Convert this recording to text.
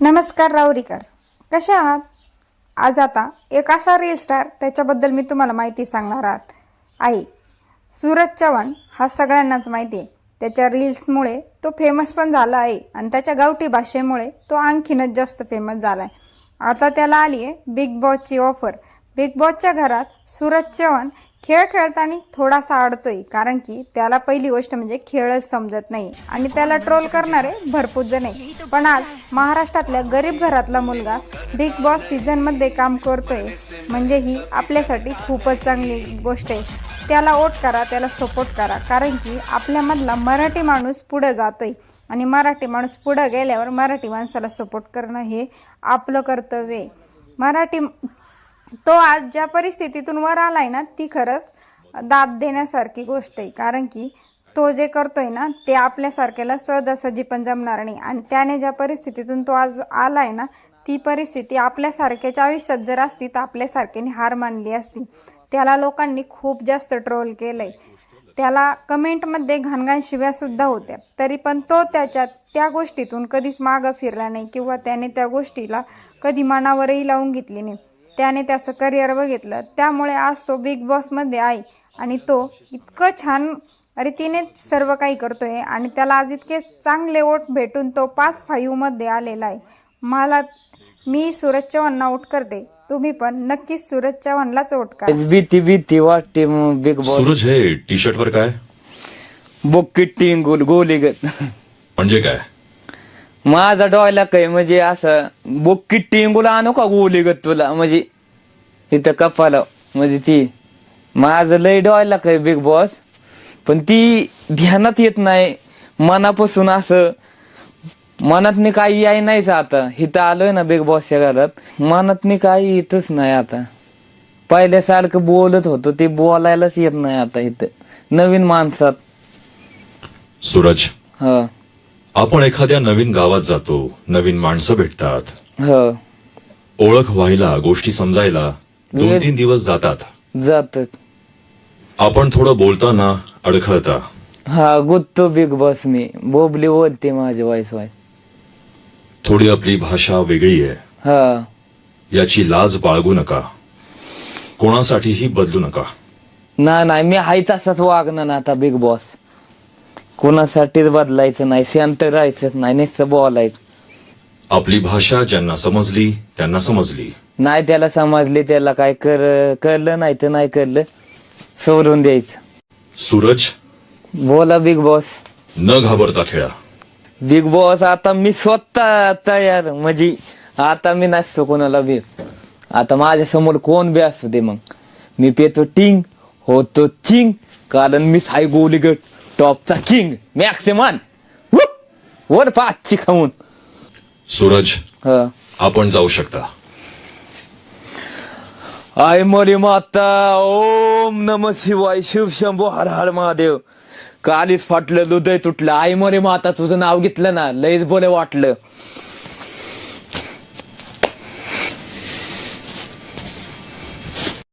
नमस्कार रावरीकर कसे आहात? आज आता एक असा रील स्टार त्याच्याबद्दल मी तुम्हाला माहिती सांगणार आहात. आहे सूरज चव्हाण हा सगळ्यांनाच माहिती आहे. त्याच्या रील्समुळे तो फेमस पण झाला आहे आणि त्याच्या गावठी भाषेमुळे तो आणखीनच जास्त फेमस झाला आहे. आता त्याला आली आहे बिग बॉसची ऑफर बिग बॉसच्या घरात सूरज चव्हाण खेळ खेळताना थोडासा अडतोय कारण की त्याला पहिली गोष्ट म्हणजे खेळच समजत नाही आणि त्याला ट्रोल करणारे भरपूर जण आहे पण आज महाराष्ट्रातल्या गरीब घरातला मुलगा बिग बॉस सीझनमध्ये काम करतोय म्हणजे ही आपल्यासाठी खूपच चांगली गोष्ट आहे. त्याला वोट करा त्याला सपोर्ट करा कारण की आपल्यामधला मराठी माणूस पुढं जातोय. आणि मराठी माणूस पुढं गेल्यावर मराठी माणसाला सपोर्ट करणं हे आपलं कर्तव्य आहे. मराठी तो आज ज्या परिस्थितीतून वर आलाय ना ती खरंच दाद देण्यासारखी गोष्ट आहे. कारण की तो जे करतोय ना ते आपल्यासारख्याला सहजासहजी पण जमणार नाही. आणि त्याने ज्या परिस्थितीतून तो आज आलाय ना ती परिस्थिती आपल्यासारख्याच्या आयुष्यात जर असती तर आपल्यासारख्याने हार मानली असती. त्याला लोकांनी खूप जास्त ट्रोल केलंय. त्याला कमेंटमध्ये घाणघाण शिव्यासुद्धा होत्या. तरी पण तो त्याच्या त्या गोष्टीतून कधीच मागं फिरला नाही किंवा त्याने त्या गोष्टीला कधी मनावरही लावून घेतली नाही. त्याने त्याचं करिअर बघितलं. त्यामुळे आज तो बिग बॉसमध्ये आहे आणि तो इतकं छान रीतीने सर्व काही करतोय आणि त्याला आज इतके चांगले वोट भेटून तो पाच फाईव्हमध्ये आलेला आहे. मला मी सूरज चव्हाणला वोट करते. तुम्ही पण नक्कीच सूरज चव्हाणलाच वोट करा. भीती भीती वाटते बिग बॉस. सूरज हे टी शर्ट वर काय? बुक्की गोल गोलीगत म्हणजे काय? माझा डोयला काय म्हणजे असं बुक्की टिंगूल आणू का गोलीगत तुला? म्हणजे इथं कपाला म्हणजे ती माझं लय डोयला काय बिग बॉस पण ती ध्यानात येत नाही. मनापासून असं मनातनी काही याय नाहीच आता. इथं आलोय ना बिग बॉसच्या घरात. मनातनी काही येतच नाही आता. पहिल्यासारखं बोलत होतो ते बोलायलाच येत नाही आता इथं. नवीन माणसात. सूरज. ह. आपण एखाद्या नवीन गावात जातो नवीन माणसं भेटतात. ह. ओळख व्हायला गोष्टी समजायला दोन तीन दिवस जातात. जातात. आपण थोडं बोलताना अडखळता. हा गुत्तो बिग बॉस मी. बोबली बोलते माझी वाईस वाईस थोडी आपली भाषा वेगळी आहे. हा. याची लाज बाळगू नका. कोणासाठीही बदलू नका. ना नाही मी हाय तसाच वागणार ना आता बिग बॉस. कोणासाठीच बदलायचं नाही शांत राहायचंच नाही नुसतं बोलायचं. आपली भाषा ज्यांना समजली त्यांना समजली. नाही त्याला समजले त्याला काय कर कळलं नाही तर नाही कळलं सोडून द्यायचं. सूरज बोला बिग बॉस. न घाबरता खेळा. बिग बॉस आता मी स्वतः तयार म्हणजे आता मी नसतो कोणाला बी. आता माझ्यासमोर कोण बी असतो ते मग. मी पेतो टिंग होतो चिंग कारण मी साई गोलीगट. टॉपचा किंग मॅक्सिमन वर पाचची खाऊन सूरज ह. आपण जाऊ शकता. आय मरी माता ओम नम शिवाय शिव शंभो हर हर महादेव. कालीच फाटलं हृदय तुटलं. आई मरे माता तुझं नाव घेतलं ना लयच बोले वाटलं.